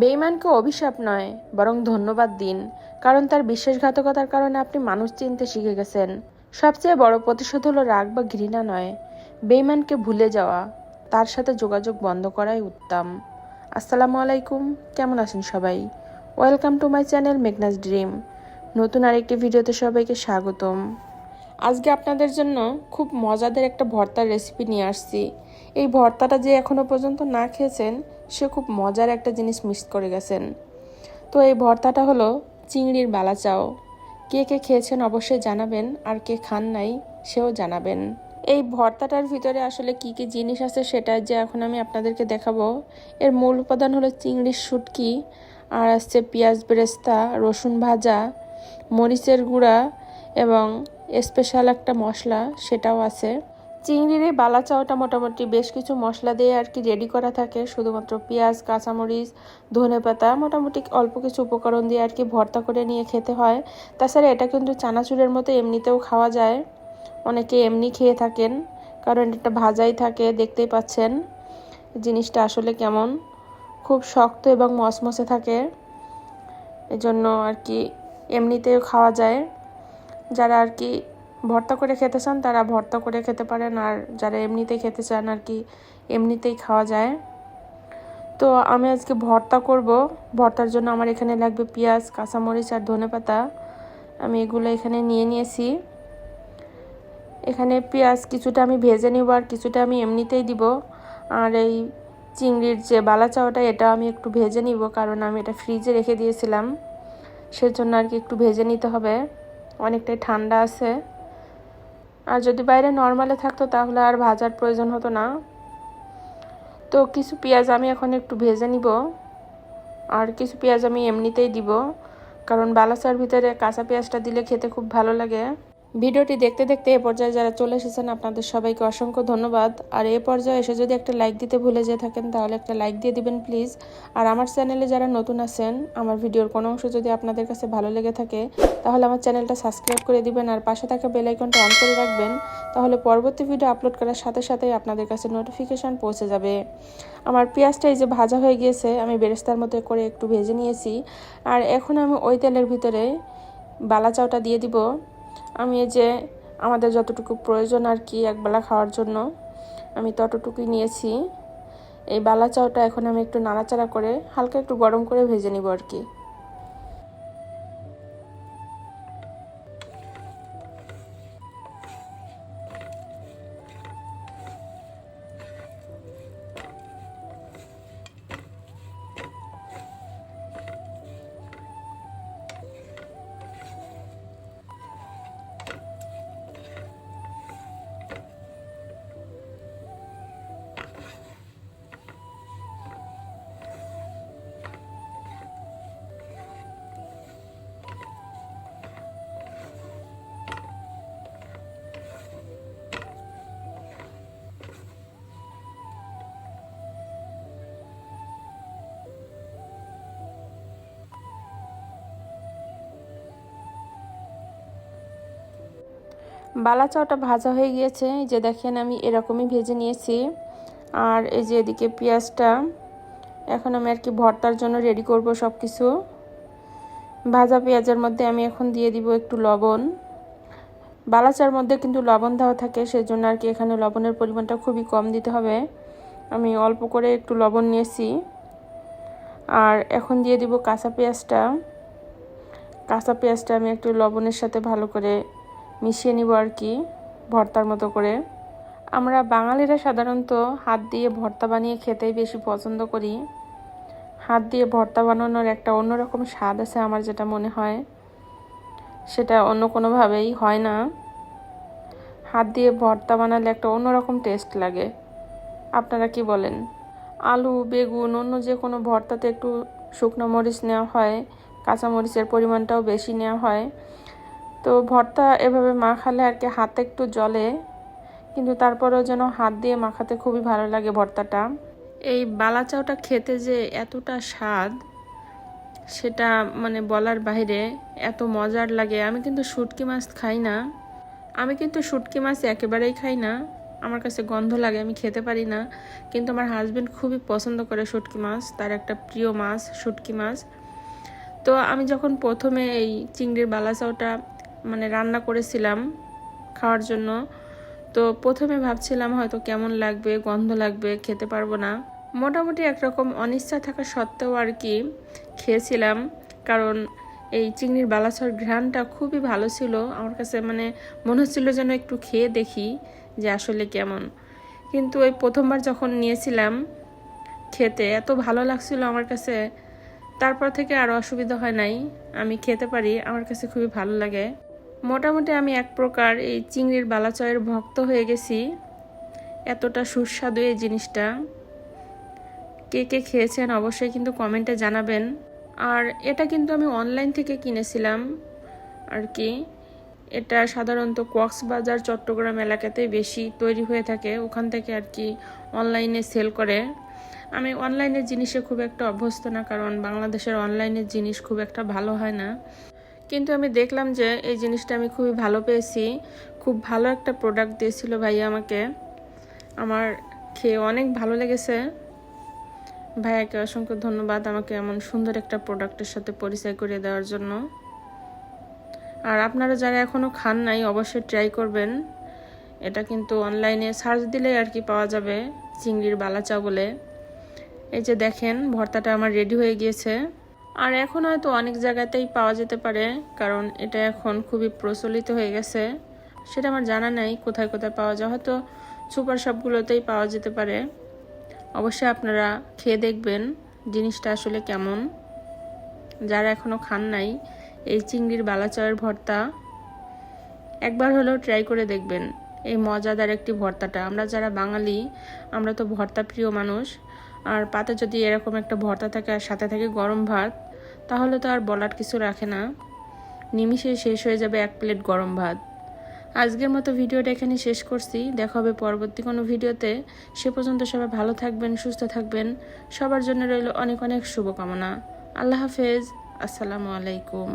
বেইমানকে অভিশাপ নয়, বরং ধন্যবাদ দিন, কারণ তার বিশ্বাসঘাতকতার কারণে আপনি মানুষ চিনতে শিখে গেছেন। সবচেয়ে বড় প্রতিশোধ হলো রাগ বা ঘৃণা নয় বেইমানকে ভুলে যাওয়া, তার সাথে যোগাযোগ বন্ধ করাই উত্তম। আসসালামু আলাইকুম, কেমন আছেন সবাই? Welcome to my channel Meghna's dream. নতুন আরেকটি ভিডিওতে সবাইকে স্বাগতম। আজকে আপনাদের জন্য খুব মজাদার একটা ভর্তার রেসিপি নিয়ে আসছি। এই ভর্তাটা যে এখনও পর্যন্ত না খেয়েছেন, সে খুব মজার একটা জিনিস মিস করে গেছেন। তো এই ভর্তাটা হলো চিংড়ির বালাচাও। কে কে খেয়েছেন অবশ্যই জানাবেন, আর কে খান নাই সেও জানাবেন। এই ভর্তাটার ভিতরে আসলে কি কি জিনিস আছে সেটা যে এখন আমি আপনাদেরকে দেখাবো। এর মূল উপাদান হলো চিংড়ির শুটকি, আর আসছে পেঁয়াজ বেরেস্তা, রসুন ভাজা, মরিচের গুঁড়া এবং স্পেশাল একটা মশলা সেটাও আছে। চিংড়ির এই বালা চাওটা মোটামুটি বেশ কিছু মশলা দিয়ে আর কি রেডি করা থাকে। শুধুমাত্র পেঁয়াজ, কাঁচামরিচ, ধনে পাতা, মোটামুটি অল্প কিছু উপকরণ দিয়ে আর কি ভর্তা করে নিয়ে খেতে হয়। তাছাড়া এটা কিন্তু চানাচুরের মতো এমনিতেও খাওয়া যায়। অনেকে এমনি খেয়ে থাকেন, কারণ এটা ভাজাই থাকে, দেখতেই পাচ্ছেন জিনিসটা আসলে কেমন। খুব শক্ত এবং মসমসে থাকে, এজন্য আর কি এমনিতেও খাওয়া যায়। যারা আর কি ভর্তা করে খেতে চান, তারা ভর্তা করে খেতে পারেন। আর যারা এমনিতেই খেতে চান আর কি, এমনিতেই খাওয়া যায়। তো আমি আজকে ভর্তা করব। ভর্তার জন্য আমার এখানে লাগবে পেঁয়াজ, কাঁচামরিচ আর ধনে পাতা। আমি এগুলো এখানে নিয়ে নিয়েছি। এখানে পেঁয়াজ কিছুটা আমি ভেজে নিব আর কিছুটা আমি এমনিতেই দিব। আর এই চিংড়ির যে বালা চাওয়াটা এটা আমি একটু ভেজে নিব কারণ আমি এটা ফ্রিজে রেখে দিয়েছিলাম। সেজন্য আর কি একটু ভেজে নিতে হবে। অনেকটাই ঠান্ডা আছে। আর যদি বাইরে নর্মালে থাকতো তাহলে আর ভাজার প্রয়োজন হতো না। তো কিছু পেঁয়াজ আমি এখন একটু ভেজে নিব। আর কিছু পেঁয়াজ আমি এমনিতেই দিব। কারণ বালাসার ভিতরে কাঁচা পেঁয়াজটা দিলে খেতে খুব ভালো লাগে। ভিডিওটি দেখতে দেখতে এ পর্যায়ে যারা চলে এসেছেন, আপনাদের সবাইকে অসংখ্য ধন্যবাদ। আর এ পর্যায়ে এসে যদি একটা লাইক দিতে ভুলে যেয়ে থাকেন, তাহলে একটা লাইক দিয়ে দিবেন প্লিজ আর আমার চ্যানেলে যারা নতুন আছেন, আমার ভিডিওর কোনো অংশ যদি আপনাদের কাছে ভালো লেগে থাকে, তাহলে আমার চ্যানেলটা সাবস্ক্রাইব করে দিবেন। আর পাশে থাকা বেল আইকনটা অন করে রাখবেন, তাহলে পরবর্তী ভিডিও আপলোড করার সাথে সাথেই আপনাদের কাছে নোটিফিকেশান পৌঁছে যাবে। আমার পেঁয়াজটা এই যে ভাজা হয়ে গিয়েছে, আমি বেরেস্তার মতো করে একটু ভেজে নিয়েছি। আর এখন আমি ওই তেলের ভিতরে বালা চাউটা দিয়ে দিব। আমি এই যে আমাদের যতটুকু প্রয়োজন আর কি একবেলা খাওয়ার জন্য, আমি ততটুকুই নিয়েছি। এই বালা চাউটা এখন আমি একটু নাড়াচাড়া করে হালকা একটু গরম করে ভেজে নিব আর কি। বালা চাওটা ভাজা হয়ে গিয়েছে। যে দেখেন আমি এরকমই ভেজে নিয়েছি। আর এই যে এদিকে পেঁয়াজটা, এখন আমি আর কি ভর্তার জন্য রেডি করব সব কিছু ভাজা পেঁয়াজের মধ্যে আমি এখন দিয়ে দিব একটু লবণ। বালাচার মধ্যে কিন্তু লবণ দেওয়া থাকে সেই জন্য আর কি এখানে লবণের পরিমাণটা খুবই কম দিতে হবে। আমি অল্প করে একটু লবণ নিয়েছি। আর এখন দিয়ে দিব কাঁচা পেঁয়াজটা। কাঁচা পেঁয়াজটা আমি একটু লবণের সাথে ভালো করে মিশিয়ে নিব আর কি, ভর্তার মতো করে। আমরা বাঙালিরা সাধারণত হাত দিয়ে ভর্তা বানিয়ে খেতেই বেশি পছন্দ করি। হাত দিয়ে ভর্তা বানানোর একটা অন্যরকম স্বাদ আছে আমার যেটা মনে হয়। সেটা অন্য কোনোভাবেই হয় না। হাত দিয়ে ভর্তা বানালে একটা অন্যরকম টেস্ট লাগে। আপনারা কি বলেন? আলু, বেগুন, অন্য যে কোনো ভর্তাতে একটু শুকনো মরিচ নেওয়া হয়, কাঁচা মরিচের পরিমাণটাও বেশি নেওয়া হয়। তো ভর্তা এভাবে মাখালে আর কি হাতে একটু জলে কিন্তু তারপরেও যেন হাত দিয়ে মাখাতে খুবই ভালো লাগে ভর্তাটা। এই বালাচাওটা খেতে যে এতটা স্বাদ, সেটা মানে বলার বাইরে এত মজার লাগে। আমি কিন্তু শুটকি মাছ খাই না। আমি কিন্তু শুটকি মাছ একেবারেই খাই না। আমার কাছে গন্ধ লাগে, আমি খেতে পারি না। কিন্তু আমার হাজব্যান্ড খুবই পছন্দ করে শুটকি মাছ, তার একটা প্রিয় মাছ, শুটকি মাছ। তো আমি যখন প্রথমে এই চিংড়ির বালাচাওটা মানে রান্না করেছিলাম খাওয়ার জন্য। তো প্রথমে ভাবছিলাম হয়তো কেমন লাগবে, গন্ধ লাগবে, খেতে পারব না। মোটামুটি একরকম অনিচ্ছা থাকা সত্ত্বেও আর কি খেয়েছিলাম। কারণ এই চিংড়ির বালাচর ঘ্রাণটা খুবই ভালো ছিল। আমার কাছে মানে মনে হচ্ছিল যেন একটু খেয়ে দেখি যে আসলে কেমন। কিন্তু ওই প্রথমবার যখন নিয়েছিলাম খেতে, এত ভালো লাগছিল আমার কাছে। তারপর থেকে আর অসুবিধা হয় নাই। আমি খেতে পারি, আমার কাছে খুবই ভালো লাগে। মোটামুটি আমি এক প্রকার এই চিংড়ির বালাচয়ের ভক্ত হয়ে গেছি। এতটা সুস্বাদু এই জিনিসটা। কে কে খেয়েছেন অবশ্যই কিন্তু কমেন্টে জানাবেন। আর এটা কিন্তু আমি অনলাইন থেকে কিনেছিলাম। আর কি, এটা সাধারণত কক্সবাজার, চট্টগ্রাম এলাকাতেই বেশি তৈরি হয়ে থাকে। ওখান থেকে আর কি অনলাইনে সেল করে। আমি অনলাইনের জিনিসে খুব একটা অভ্যস্ত না, কারণ বাংলাদেশের অনলাইনের জিনিস খুব একটা ভালো হয় না। কিন্তু আমি দেখলাম যে এই জিনিসটা আমি খুবই ভালো পেয়েছি। খুব ভালো একটা প্রোডাক্ট দিয়েছিল ভাইয়া আমাকে। আমার খেয়ে অনেক ভালো লেগেছে। ভাইয়াকে অসংখ্য ধন্যবাদ আমাকে এমন সুন্দর একটা প্রোডাক্টের সাথে পরিচয় করে দেওয়ার জন্য। আর আপনারা যারা এখনও খান নাই, অবশ্যই ট্রাই করবেন। এটা কিন্তু অনলাইনে সার্চ দিলেই আর কি পাওয়া যাবে, চিংড়ির বালাচা বলে এই যে দেখেন, ভর্তাটা আমার রেডি হয়ে গিয়েছে। আর এখন হয়তো অনেক জায়গাতেই পাওয়া যেতে পারে, কারণ এটা এখন খুবই প্রচলিত হয়ে গেছে। সেটা আমার জানা নাই, কোথায় কোথায় পাওয়া যায়। হয়তো সুপার শপগুলোতেই পাওয়া যেতে পারে। অবশ্যই আপনারা খেয়ে দেখবেন জিনিসটা আসলে কেমন। যারা এখনও খান নাই, এই চিংড়ির বালাচয়ের ভর্তা, একবার হলেও ট্রাই করে দেখবেন এই মজাদার একটি ভর্তাটা। আমরা যারা বাঙালি, আমরা তো ভর্তা প্রিয় মানুষ, আর পাতে যদি এরকম একটা ভর্তা থাকে আর সাথে থাকে গরম ভাত তাহলে তো আর বলার কিছু রাখে না। নিমিষে শেষ হয়ে যাবে এক প্লেট গরম ভাত। আজকের মতো ভিডিওটা এখানে শেষ করছি। দেখা হবে পরবর্তী কোনো ভিডিওতে। সে পর্যন্ত সবাই ভালো থাকবেন, সুস্থ থাকবেন। সবার জন্য রইল অনেক অনেক শুভকামনা। আল্লাহ হাফেজ। আসসালামু আলাইকুম।